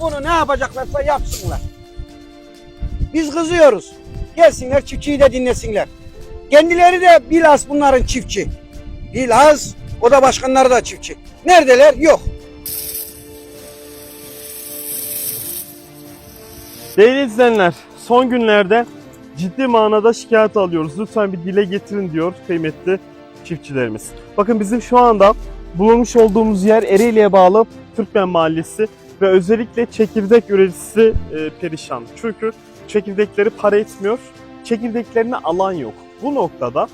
Bunu ne yapacaklarsa yapsınlar. Biz kızıyoruz. Gelsinler çiftçiyi de dinlesinler. Kendileri de bilhas bunların çiftçi. Bilhas o da başkanları da çiftçi. Neredeler? Yok. Değerli izleyenler, son günlerde ciddi manada şikayet alıyoruz. Lütfen bir dile getirin diyor kıymetli çiftçilerimiz. Bakın bizim şu anda bulunmuş olduğumuz yer Ereğli'ye bağlı Türkmen Mahallesi ve özellikle çekirdek üreticisi e, perişan. Çünkü çekirdekleri para etmiyor, çekirdeklerine alan yok. Bu noktada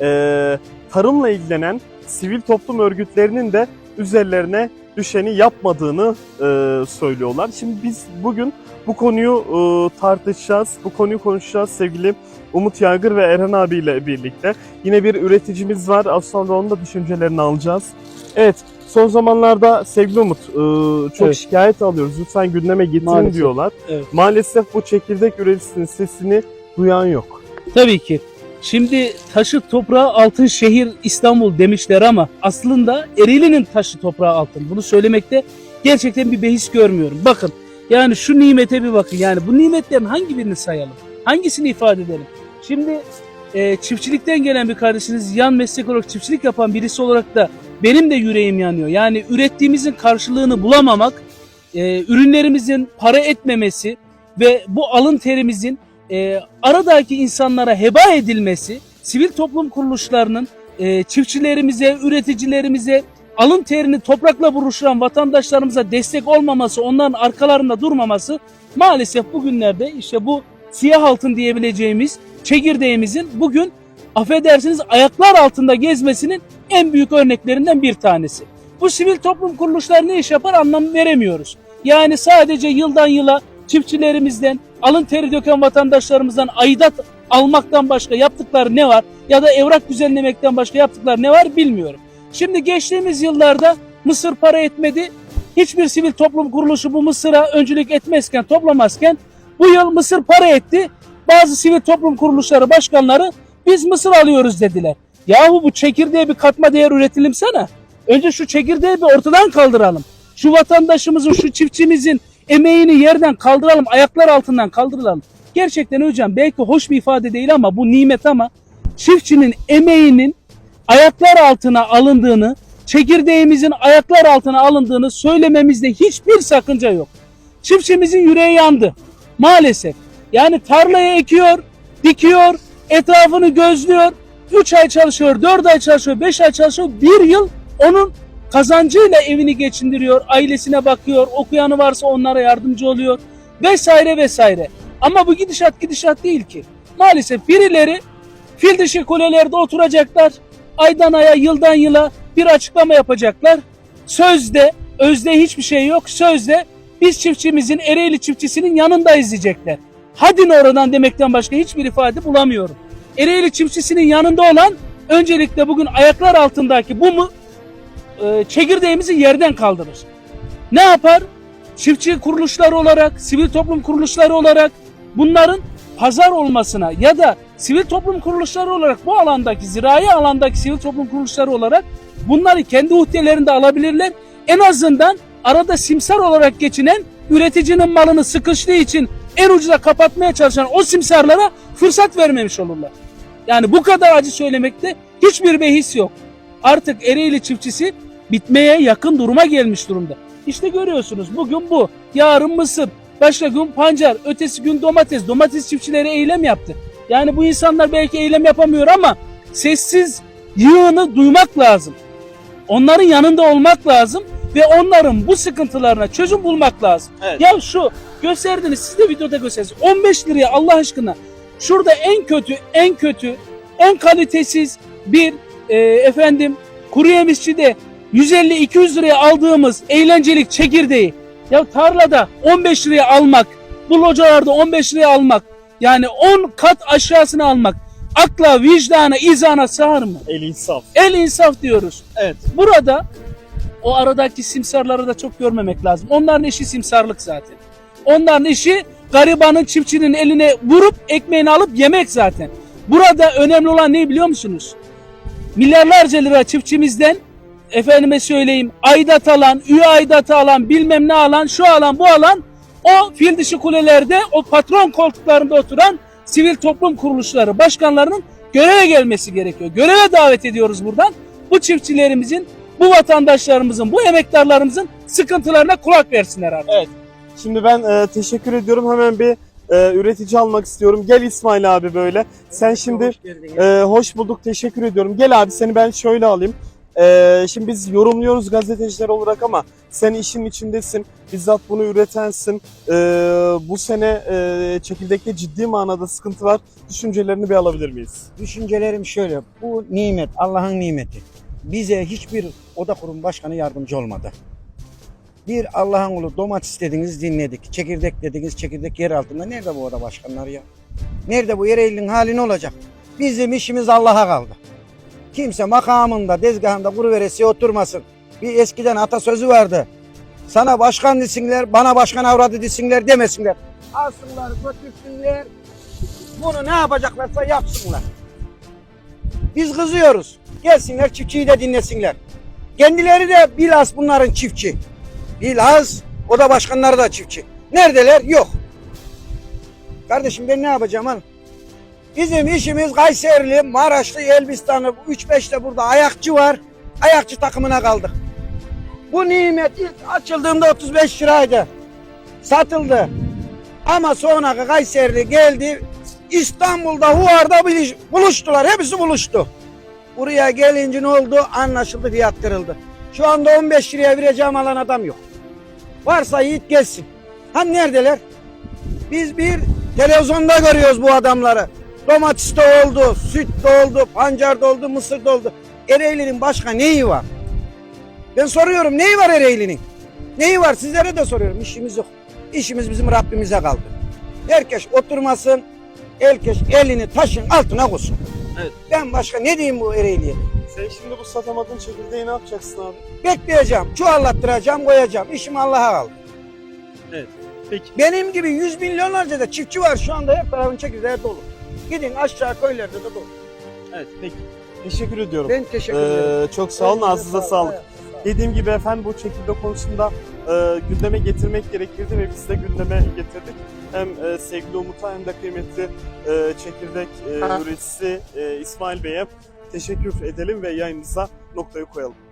e, tarımla ilgilenen sivil toplum örgütlerinin de üzerlerine düşeni yapmadığını e, söylüyorlar. Şimdi biz bugün bu konuyu e, tartışacağız, bu konuyu konuşacağız sevgili Umut Yaygır ve Erhan abiyle birlikte. Yine bir üreticimiz var, az sonra onun da düşüncelerini alacağız. Evet, son zamanlarda sevgili Umut e, çok Evet. şikayet alıyoruz. Lütfen gündeme getirin Maalesef. diyorlar. Evet. Maalesef bu çekirdek üreticisinin sesini duyan yok. Tabii ki. Şimdi taşı toprağı altın şehir İstanbul demişler ama aslında Ereğli'nin taşı toprağı altın. Bunu söylemekte gerçekten bir behis görmüyorum. Bakın yani şu nimete bir bakın. Yani bu nimetlerin hangi birini sayalım? Hangisini ifade edelim? Şimdi e, çiftçilikten gelen bir kardeşiniz yan meslek olarak çiftçilik yapan birisi olarak da benim de yüreğim yanıyor. Yani ürettiğimizin karşılığını bulamamak, e, ürünlerimizin para etmemesi ve bu alın terimizin e, aradaki insanlara heba edilmesi, sivil toplum kuruluşlarının e, çiftçilerimize, üreticilerimize alın terini toprakla buruşturan vatandaşlarımıza destek olmaması, onların arkalarında durmaması maalesef bugünlerde işte bu siyah altın diyebileceğimiz çekirdeğimizin bugün affedersiniz ayaklar altında gezmesinin en büyük örneklerinden bir tanesi. Bu sivil toplum kuruluşları ne iş yapar anlam veremiyoruz. Yani sadece yıldan yıla çiftçilerimizden, alın teri döken vatandaşlarımızdan aidat almaktan başka yaptıkları ne var? Ya da evrak düzenlemekten başka yaptıkları ne var bilmiyorum. Şimdi geçtiğimiz yıllarda Mısır para etmedi. Hiçbir sivil toplum kuruluşu bu Mısır'a öncülük etmezken, toplamazken bu yıl Mısır para etti. Bazı sivil toplum kuruluşları başkanları biz Mısır alıyoruz dediler. Yahu bu çekirdeğe bir katma değer üretelim sana. Önce şu çekirdeği bir ortadan kaldıralım. Şu vatandaşımızın, şu çiftçimizin emeğini yerden kaldıralım, ayaklar altından kaldıralım. Gerçekten hocam belki hoş bir ifade değil ama bu nimet ama çiftçinin emeğinin ayaklar altına alındığını, çekirdeğimizin ayaklar altına alındığını söylememizde hiçbir sakınca yok. Çiftçimizin yüreği yandı. Maalesef. Yani tarlaya ekiyor, dikiyor, etrafını gözlüyor. 3 ay çalışıyor, 4 ay çalışıyor, 5 ay çalışıyor. Bir yıl onun kazancıyla evini geçindiriyor, ailesine bakıyor, okuyanı varsa onlara yardımcı oluyor vesaire vesaire. Ama bu gidişat gidişat değil ki. Maalesef birileri fil dişi kulelerde oturacaklar, aydan aya, yıldan yıla bir açıklama yapacaklar. Sözde, özde hiçbir şey yok. Sözde biz çiftçimizin, Ereğli çiftçisinin yanındayız diyecekler. Hadi oradan demekten başka hiçbir ifade bulamıyorum. Ereğli çiftçisinin yanında olan öncelikle bugün ayaklar altındaki bu mu e, çekirdeğimizi yerden kaldırır. Ne yapar? Çiftçi kuruluşları olarak, sivil toplum kuruluşları olarak bunların pazar olmasına ya da sivil toplum kuruluşları olarak bu alandaki, zirai alandaki sivil toplum kuruluşları olarak bunları kendi uhdelerinde alabilirler. En azından arada simsar olarak geçinen üreticinin malını sıkıştığı için en ucuza kapatmaya çalışan o simsarlara fırsat vermemiş olurlar. Yani bu kadar acı söylemekte hiçbir behis yok. Artık Ereğli çiftçisi bitmeye yakın duruma gelmiş durumda. İşte görüyorsunuz bugün bu, yarın mısır, başka gün pancar, ötesi gün domates. Domates çiftçileri eylem yaptı. Yani bu insanlar belki eylem yapamıyor ama sessiz yığını duymak lazım. Onların yanında olmak lazım ve onların bu sıkıntılarına çözüm bulmak lazım. Evet. Ya şu gösterdiniz siz de videoda gösterdiniz. 15 liraya Allah aşkına şurada en kötü en kötü en kalitesiz bir e, efendim kuru yemişçide 150-200 liraya aldığımız eğlencelik çekirdeği ya tarlada 15 liraya almak bu localarda 15 liraya almak yani 10 kat aşağısını almak akla vicdana izana sığar mı? El insaf. El insaf diyoruz. Evet. Burada o aradaki simsarları da çok görmemek lazım. Onların işi simsarlık zaten. Onların işi garibanın çiftçinin eline vurup ekmeğini alıp yemek zaten. Burada önemli olan ne biliyor musunuz? Milyarlarca lira çiftçimizden efendime söyleyeyim aidat alan, üye aidatı alan, bilmem ne alan, şu alan, bu alan o fil dişi kulelerde o patron koltuklarında oturan sivil toplum kuruluşları başkanlarının göreve gelmesi gerekiyor. Göreve davet ediyoruz buradan. Bu çiftçilerimizin, bu vatandaşlarımızın, bu emektarlarımızın sıkıntılarına kulak versinler artık. Şimdi ben e, teşekkür ediyorum. Hemen bir e, üretici almak istiyorum. Gel İsmail abi böyle. Sen şimdi Hoş e, hoş bulduk. Teşekkür ediyorum. Gel abi seni ben şöyle alayım. E, şimdi biz yorumluyoruz gazeteciler olarak ama sen işin içindesin. Bizzat bunu üretensin. E, bu sene e, çekirdekte ciddi manada sıkıntı var. Düşüncelerini bir alabilir miyiz? Düşüncelerim şöyle. Bu nimet, Allah'ın nimeti. Bize hiçbir oda kurum başkanı yardımcı olmadı. Bir Allah'ın kulu domates dediniz dinledik. Çekirdek dediniz çekirdek yer altında. Nerede bu oda başkanları ya? Nerede bu Ereğli'nin hali ne olacak? Bizim işimiz Allah'a kaldı. Kimse makamında, dezgahında kuru veresiye oturmasın. Bir eskiden atasözü vardı. Sana başkan desinler, bana başkan avradı desinler demesinler. Alsınlar, götürsünler. Bunu ne yapacaklarsa yapsınlar. Biz kızıyoruz. Gelsinler çiftçiyi de dinlesinler. Kendileri de bilhas bunların çiftçi. Bilhas o da başkanları da çiftçi. Neredeler? Yok. Kardeşim ben ne yapacağım lan? Bizim işimiz Kayserili, Maraşlı, Elbistanlı. 3-5 de burada ayakçı var. Ayakçı takımına kaldık. Bu nimet ilk açıldığında 35 liraydı. Satıldı. Ama sonra Kayserili geldi. İstanbul'da Huar'da buluştular. Hepsi buluştu. Buraya gelince ne oldu? Anlaşıldı fiyat kırıldı. Şu anda 15 liraya vereceğim alan adam yok. Varsa yiğit gelsin. Ha neredeler? Biz bir televizyonda görüyoruz bu adamları. Domates de oldu, süt de oldu, pancar da oldu, mısır da oldu. Ereğli'nin başka neyi var? Ben soruyorum neyi var Ereğli'nin? Neyi var sizlere de soruyorum. İşimiz yok. İşimiz bizim Rabbimize kaldı. Herkes oturmasın, herkes elini taşın altına koysun. Evet. Ben başka ne diyeyim bu Ereğli'ye? Sen şimdi bu satamadığın çekirdeği ne yapacaksın abi? Bekleyeceğim, çuvallattıracağım, koyacağım. İşim Allah'a kaldı. Peki. Benim gibi yüz milyonlarca da çiftçi var şu anda her tarafın çekirdeği dolu. Gidin aşağı köylerde de dolu. Evet peki. Teşekkür ediyorum. Ben teşekkür ederim. Ee, çok sağ olun. Ağzınıza sağlık. Dediğim gibi efendim bu çekirdek konusunda e, gündeme getirmek gerekirdi ve biz de gündeme getirdik. Hem e, sevgili Umut'a hem de kıymetli e, çekirdek e, üreticisi e, İsmail Bey'e teşekkür edelim ve yayınımıza noktayı koyalım.